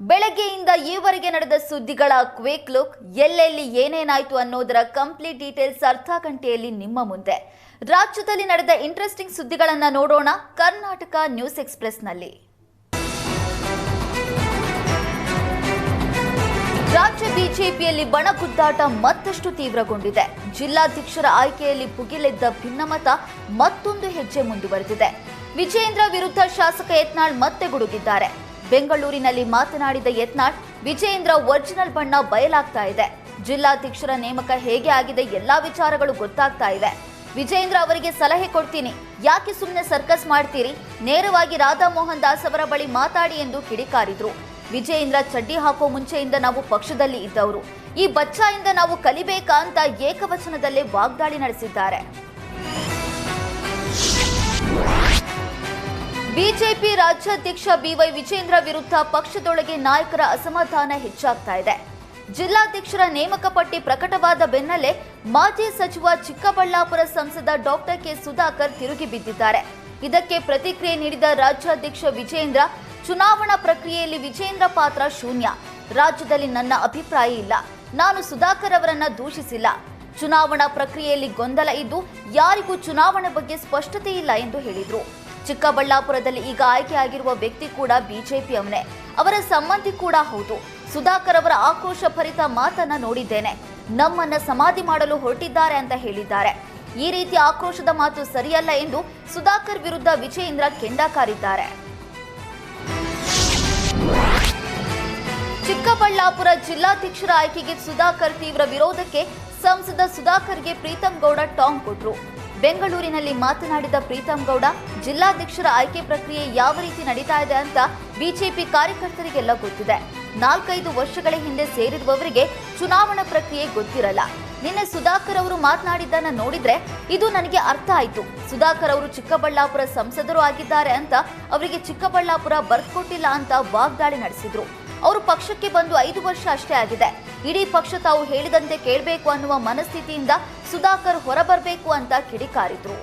ಬೆಳಗ್ಗೆಯಿಂದ ಈವರೆಗೆ ನಡೆದ ಸುದ್ದಿಗಳ ಕ್ವಿಕ್ ಲುಕ್, ಎಲ್ಲೆಲ್ಲಿ ಏನೇನಾಯಿತು ಅನ್ನೋದರ ಕಂಪ್ಲೀಟ್ ಡೀಟೇಲ್ಸ್ ಅರ್ಧ ಗಂಟೆಯಲ್ಲಿ ನಿಮ್ಮ ಮುಂದೆ. ರಾಜ್ಯದಲ್ಲಿ ನಡೆದ ಇಂಟ್ರೆಸ್ಟಿಂಗ್ ಸುದ್ದಿಗಳನ್ನ ನೋಡೋಣ ಕರ್ನಾಟಕ ನ್ಯೂಸ್ ಎಕ್ಸ್ಪ್ರೆಸ್ನಲ್ಲಿ. ರಾಜ್ಯ ಬಿಜೆಪಿಯಲ್ಲಿ ಬಣಗುದ್ದಾಟ ಮತ್ತಷ್ಟು ತೀವ್ರಗೊಂಡಿದೆ. ಜಿಲ್ಲಾಧ್ಯಕ್ಷರ ಆಯ್ಕೆಯಲ್ಲಿ ಭುಗಿಲೆದ್ದ ಭಿನ್ನಮತ ಮತ್ತೊಂದು ಹೆಜ್ಜೆ ಮುಂದುವರೆದಿದೆ. ವಿಜೇಂದ್ರ ವಿರುದ್ಧ ಶಾಸಕ ಯತ್ನಾಳ್ ಮತ್ತೆ ಗುಡುಗಿದ್ದಾರೆ. ಬೆಂಗಳೂರಿನಲ್ಲಿ ಮಾತನಾಡಿದ ಯತ್ನಾಳ್, ವಿಜಯೇಂದ್ರ ಒರಿಜಿನಲ್ ಬಣ್ಣ ಬಯಲಾಗ್ತಾ ಇದೆ. ಜಿಲ್ಲಾಧ್ಯಕ್ಷರ ನೇಮಕ ಹೇಗೆ ಆಗಿದೆ ಎಲ್ಲಾ ವಿಚಾರಗಳು ಗೊತ್ತಾಗ್ತಾ ಇವೆ. ವಿಜಯೇಂದ್ರ ಅವರಿಗೆ ಸಲಹೆ ಕೊಡ್ತೀನಿ. ಯಾಕೆ ಸುಮ್ಮನೆ ಸರ್ಕಸ್ ಮಾಡ್ತೀರಿ? ನೇರವಾಗಿ ರಾಧಾ ಮೋಹನ್ ದಾಸ್ ಅವರ ಬಳಿ ಮಾತಾಡಿ ಎಂದು ಕಿಡಿಕಾರಿದ್ರು. ವಿಜಯೇಂದ್ರ ಚಡ್ಡಿ ಹಾಕೋ ಮುಂಚೆಯಿಂದ ನಾವು ಪಕ್ಷದಲ್ಲಿ ಇದ್ದವರು. ಈ ಬಚ್ಚಾಯಿಂದ ನಾವು ಕಲಿಬೇಕಾ ಅಂತ ಏಕವಚನದಲ್ಲೇ ವಾಗ್ದಾಳಿ ನಡೆಸಿದ್ದಾರೆ. ಬಿಜೆಪಿ ರಾಜ್ಯಾಧ್ಯಕ್ಷ ಬಿವೈ ವಿಜೇಂದ್ರ ವಿರುದ್ಧ ಪಕ್ಷದೊಳಗೆ ನಾಯಕರ ಅಸಮಾಧಾನ ಹೆಚ್ಚಾಗ್ತಾ ಇದೆ. ಜಿಲ್ಲಾಧ್ಯಕ್ಷರ ನೇಮಕ ಪಟ್ಟಿ ಪ್ರಕಟವಾದ ಬೆನ್ನಲ್ಲೇ ಮಾಜಿ ಸಚಿವ ಚಿಕ್ಕಬಳ್ಳಾಪುರ ಸಂಸದ ಡಾಕ್ಟರ್ ಕೆ ಸುಧಾಕರ್ ತಿರುಗಿ ಬಿದ್ದಿದ್ದಾರೆ. ಇದಕ್ಕೆ ಪ್ರತಿಕ್ರಿಯೆ ನೀಡಿದ ರಾಜ್ಯಾಧ್ಯಕ್ಷ ವಿಜೇಂದ್ರ ಚುನಾವಣಾ ಪ್ರಕ್ರಿಯೆಯಲ್ಲಿ ವಿಜೇಂದ್ರ ಪಾತ್ರ ಶೂನ್ಯ. ರಾಜ್ಯದಲ್ಲಿ ನನ್ನ ಅಭಿಪ್ರಾಯ ಇಲ್ಲ. ನಾನು ಸುಧಾಕರ್ ಅವರನ್ನ ದೂಷಿಸಿಲ್ಲ. ಚುನಾವಣಾ ಪ್ರಕ್ರಿಯೆಯಲ್ಲಿ ಗೊಂದಲ ಇದ್ದು ಯಾರಿಗೂ ಚುನಾವಣೆ ಬಗ್ಗೆ ಸ್ಪಷ್ಟತೆ ಇಲ್ಲ ಎಂದು ಹೇಳಿದರು. ಚಿಕ್ಕಬಳ್ಳಾಪುರದಲ್ಲಿ ಈಗ ಆಯ್ಕೆಯಾಗಿರುವ ವ್ಯಕ್ತಿ ಕೂಡ ಬಿಜೆಪಿಯವನೇ. ಅವರ ಸಂಬಂಧಿ ಕೂಡ ಹೌದು. ಸುಧಾಕರ್ ಅವರ ಆಕ್ರೋಶ ಭರಿತ ಮಾತನ್ನ ನೋಡಿದ್ದೇನೆ. ನಮ್ಮನ್ನ ಸಮಾಧಿ ಮಾಡಲು ಹೊರಟಿದ್ದಾರೆ ಅಂತ ಹೇಳಿದ್ದಾರೆ. ಈ ರೀತಿ ಆಕ್ರೋಶದ ಮಾತು ಸರಿಯಲ್ಲ ಎಂದು ಸುಧಾಕರ್ ವಿರುದ್ಧ ವಿಜಯೇಂದ್ರ ಕೆಂಡಕಾರಿದ್ದಾರೆ. ಚಿಕ್ಕಬಳ್ಳಾಪುರ ಜಿಲ್ಲಾಧ್ಯಕ್ಷರ ಆಯ್ಕೆಗೆ ಸುಧಾಕರ್ ತೀವ್ರ ವಿರೋಧಕ್ಕೆ ಸಂಸದ ಸುಧಾಕರ್ಗೆ ಪ್ರೀತಂ ಗೌಡ ಟಾಂಗ್ ಕೊಟ್ರು. ಬೆಂಗಳೂರಿನಲ್ಲಿ ಮಾತನಾಡಿದ ಪ್ರೀತಂ ಗೌಡ, ಜಿಲ್ಲಾಧ್ಯಕ್ಷರ ಆಯ್ಕೆ ಪ್ರಕ್ರಿಯೆ ಯಾವ ರೀತಿ ನಡೀತಾ ಇದೆ ಅಂತ ಬಿಜೆಪಿ ಕಾರ್ಯಕರ್ತರಿಗೆಲ್ಲ ಗೊತ್ತಿದೆ ನಾಲ್ಕೈದು ವರ್ಷಗಳ ಹಿಂದೆ ಸೇರಿರುವವರಿಗೆ ಚುನಾವಣಾ ಪ್ರಕ್ರಿಯೆ ಗೊತ್ತಿರಲ್ಲ. ನಿನ್ನೆ ಸುಧಾಕರ್ ಅವರು ಮಾತನಾಡಿದ್ದನ್ನ ನೋಡಿದ್ರೆ ಇದು ನನಗೆ ಅರ್ಥ ಆಯ್ತು. ಸುಧಾಕರ್ ಅವರು ಚಿಕ್ಕಬಳ್ಳಾಪುರ ಸಂಸದರು ಆಗಿದ್ದಾರೆ ಅಂತ ಅವರಿಗೆ ಚಿಕ್ಕಬಳ್ಳಾಪುರ ಬರ್ಕೊಟ್ಟಿಲ್ಲ ಅಂತ ವಾಗ್ದಾಳಿ ನಡೆಸಿದ್ರು. ಅವರು ಪಕ್ಷಕ್ಕೆ ಬಂದು ಐದು ವರ್ಷ ಅಷ್ಟೇ ಆಗಿದೆ. ಇಡೀ ಪಕ್ಷ ತಾವು ಹೇಳಿದಂತೆ ಕೇಳಬೇಕು ಅನ್ನುವ ಮನಸ್ಥಿತಿಯಿಂದ ಸುಧಾಕರ್ ಹೊರಬರಬೇಕು ಅಂತ ಕಿಡಿಕಾರಿದ್ರು.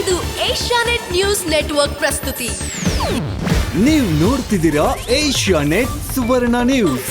ಇದು ಏಷ್ಯಾನೆಟ್ ನ್ಯೂಸ್ ನೆಟ್ವರ್ಕ್ ಪ್ರಸ್ತುತಿ. ನೀವು ನೋಡ್ತಿದ್ದೀರಾ ಏಷ್ಯಾ ನೆಟ್ ಸುವರ್ಣ ನ್ಯೂಸ್.